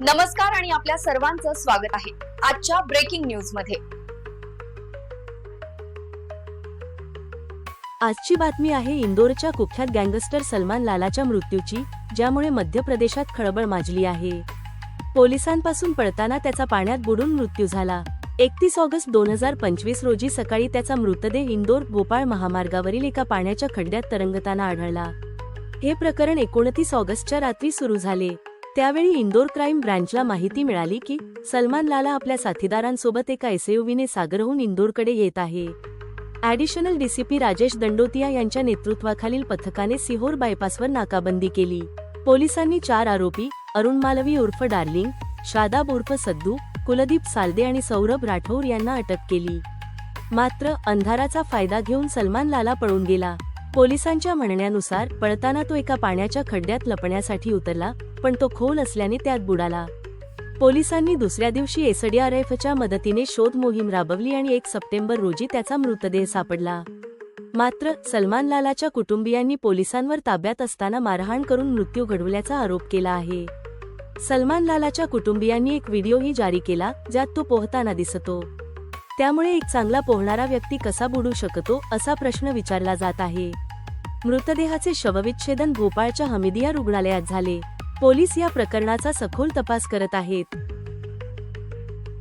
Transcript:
नमस्कार आणि आपल्या सर्वांचं स्वागत आहे आजच्या ब्रेकिंग न्यूजमध्ये. आजची बातमी आहे इंदोरच्या कुख्यात गँगस्टर सलमान लालाच्या मृत्यूची ज्यामुळे मध्य प्रदेशात खळबळ माजली आहे. पोलिसांपासून पळताना त्याचा पाण्यात बुडून मृत्यू झाला. एकतीस ऑगस्ट दोन हजार पंचवीस रोजी सकाळी त्याचा मृतदेह इंदोर भोपाळ महामार्गावरील एका पाण्याच्या खड्ड्यात तरंगताना आढळला. हे प्रकरण एकोणतीस ऑगस्टच्या रात्री सुरू झाले. त्यावेळी इंदोर क्राईम ब्रँचला माहिती मिळाली की सलमान लाला आपल्या साथीदारांसोबत एका एसयूव्हीने सागरहून इंदोरकडे येत आहे. ॲडिशनल डीसीपी राजेश दंडोतिया यांच्या नेतृत्वाखालील पथकाने सिहोर बायपासवर नाकाबंदी केली. पोलिसांनी चार आरोपी अरुण मालवी उर्फ डार्लिंग शादाब उर्फ सद्दू कुलदीप सालदे आणि सौरभ राठौर यांना अटक केली. मात्र अंधाराचा फायदा घेऊन सलमान लाला पळून गेला. पोलिसांच्या म्हणण्यानुसार पळताना तो एका पाण्याच्या खड्ड्यात लपण्यासाठी उतरला पण तो खोल असल्याने त्यात बुडाला पोलिसांनी दुसऱ्या दिवशी एसडीआरएफच्या मदतीने शोध मोहीम राबवली आणि एक सप्टेंबर रोजी त्याचा मृतदेह सापडला. मात्र सलमान लालाच्या कुटुंबियांनी पोलिसांवर ताब्यात असताना मारहाण करून मृत्यू घडवल्याचा आरोप केला आहे. सलमान लालाच्या कुटुंबियांनी एक व्हिडिओही जारी केला ज्यात तो पोहताना दिसतो. त्यामुळे एक चांगला पोहणारा व्यक्ती कसा बुडू शकतो असा प्रश्न विचारला जात आहे. मृतदेहाचे शवविच्छेदन भोपाळच्या हमिदिया रुग्णालयात झाले. पोलीस या प्रकरणाचा सखोल तपास करत आहेत.